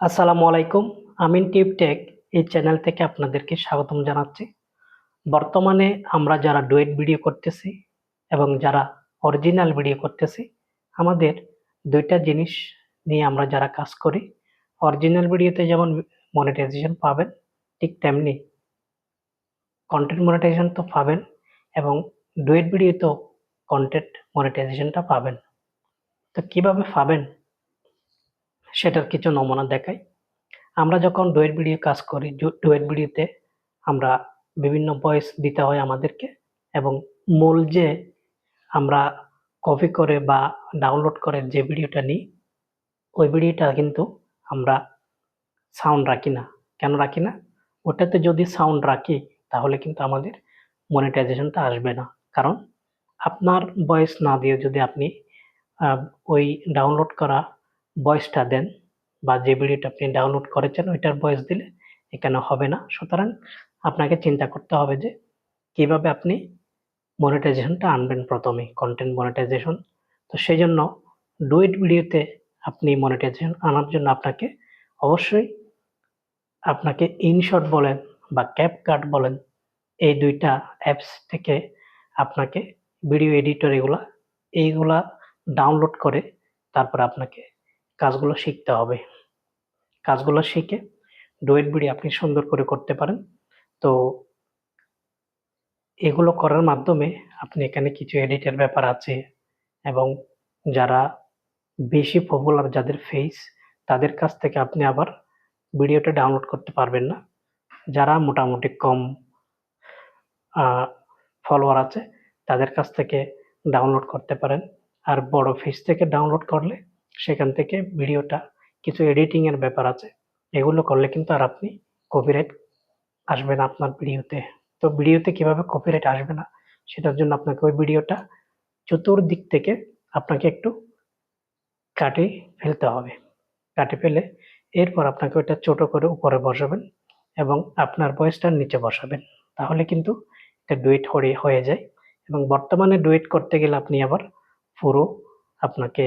আসসালামু আলাইকুম, Amin tube tech এই চ্যানেল থেকে আপনাদেরকে স্বাগতম জানাচ্ছি। বর্তমানে আমরা যারা ডুয়েট ভিডিও করতেছি এবং যারা অরিজিনাল ভিডিও করতেছি, আমাদের দুইটা জিনিস নিয়ে আমরা যারা কাজ করি, অরিজিনাল ভিডিওতে যেমন মনিটাইজেশন পাবেন, ঠিক তেমনি কন্টেন্ট মনিটাইজেশন তো পাবেন এবং ডুয়েট ভিডিওতেও কন্টেন্ট মনিটাইজেশনটা পাবেন। তো কীভাবে পাবেন? সেটার কিছু নমুনা দেখাই। আমরা যখন ডুয়েট ভিডিও কাজ করি ডুয়েট ভিডিওতে আমরা বিভিন্ন ভয়েস দিতে হয় আমাদেরকে এবং মূল যে আমরা কপি করে বা ডাউনলোড করে যে ভিডিওটা নিই, ওই ভিডিওটা কিন্তু আমরা সাউন্ড রাখি না। কেন রাখি না? ওটাতে যদি সাউন্ড রাখি, তাহলে কিন্তু আমাদের মনিটাইজেশনটা আসবে না। কারণ আপনার ভয়েস না দিয়ে যদি আপনি ওই ডাউনলোড করা ভয়েসটা দেন বা যে ভিডিওটা আপনি ডাউনলোড করেছেন ওইটার ভয়েস দিলে এখানে হবে না। সুতরাং আপনাকে চিন্তা করতে হবে যে কীভাবে আপনি মনিটাইজেশনটা আনবেন প্রথমে কন্টেন্ট মনিটাইজেশন তো সেই জন্য ডুয়েট ভিডিওতে আপনি মনিটাইজেশন আনার জন্য আপনাকে অবশ্যই আপনাকে ইনশট বলেন বা ক্যাপকাট বলেন, এই দুইটা অ্যাপস থেকে আপনাকে ভিডিও এডিটর এগুলা, এইগুলা ডাউনলোড করে তারপর আপনাকে কাজগুলো শিখতে হবে। কাজগুলো শিখে ডুয়েট বিড়ি আপনি সুন্দর করে করতে পারেন। তো এগুলো করার মাধ্যমে আপনি এখানে কিছু এডিটের ব্যাপার আছে এবং যারা বেশি পপুলার যাদের ফেস তাদের কাছ থেকে আপনি আবার ভিডিওটা ডাউনলোড করতে পারবেন না। যারা মোটামুটি কম ফলোয়ার আছে, তাদের কাছ থেকে ডাউনলোড করতে পারেন। আর বড় ফেস থেকে ডাউনলোড করলে সেখান থেকে ভিডিওটা কিছু এডিটিং এর ব্যাপার আছে। এগুলো করলে কিন্তু আর আপনি কপিরাইট আসবে না আপনার ভিডিওতে। তো ভিডিওতে কীভাবে কপিরাইট আসবে না সেটার জন্য আপনাকে ওই ভিডিওটা চতুর্দিক থেকে আপনাকে একটু কাটে ফেলতে হবে। কাটে ফেলে এরপর আপনাকে ওইটা ছোট করে উপরে বসাবেন এবং আপনার ভয়েসটা নিচে বসাবেন। তাহলে কিন্তু এটা ডুয়েট হয়ে হয়ে যায় এবং বর্তমানে ডুয়েট করতে গেলে আপনি আবার পুরো আপনাকে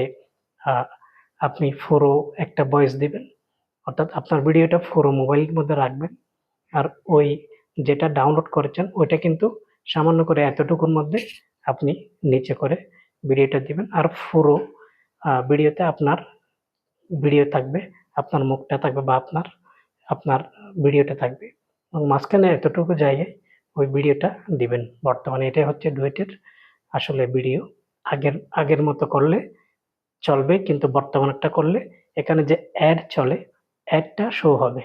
আপনি ফোরো একটা ভয়েস দিবেন। অর্থাৎ আপনার ভিডিওটা ফোরো মোবাইলের মধ্যে রাখবেন। আর ওই যেটা ডাউনলোড করেছেন, ওইটা কিন্তু সামান্য করে এতটুকুর মধ্যে আপনি নিচে করে ভিডিওটা দিবেন। আর ফোরো ভিডিওতে আপনার ভিডিও থাকবে, আপনার মুখটা থাকবে বা আপনার আপনার ভিডিওটা থাকবে। এবং মাঝখানে এতটুকু জায়গায় ওই ভিডিওটা দিবেন। বর্তমানে এটাই হচ্ছে ডুয়েটের আসলে ভিডিও আগের আগের মতো করলে চলবে, কিন্তু বর্তমান একটা করলে এখানে যে অ্যাড চলে অ্যাডটা শো হবে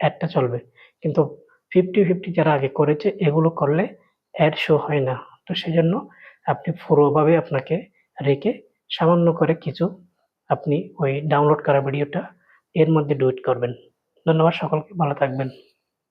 অ্যাডটা চলবে। কিন্তু ফিফটি ফিফটি যারা আগে করেছে, এগুলো করলে অ্যাড শো হয় না। তো সেই জন্য আপনি পুরোভাবে আপনাকে রেখে সামান্য করে কিছু আপনি ওই ডাউনলোড করা ভিডিওটা এর মধ্যে ডুইট করবেন। ধন্যবাদ সকলকে, ভালো থাকবেন।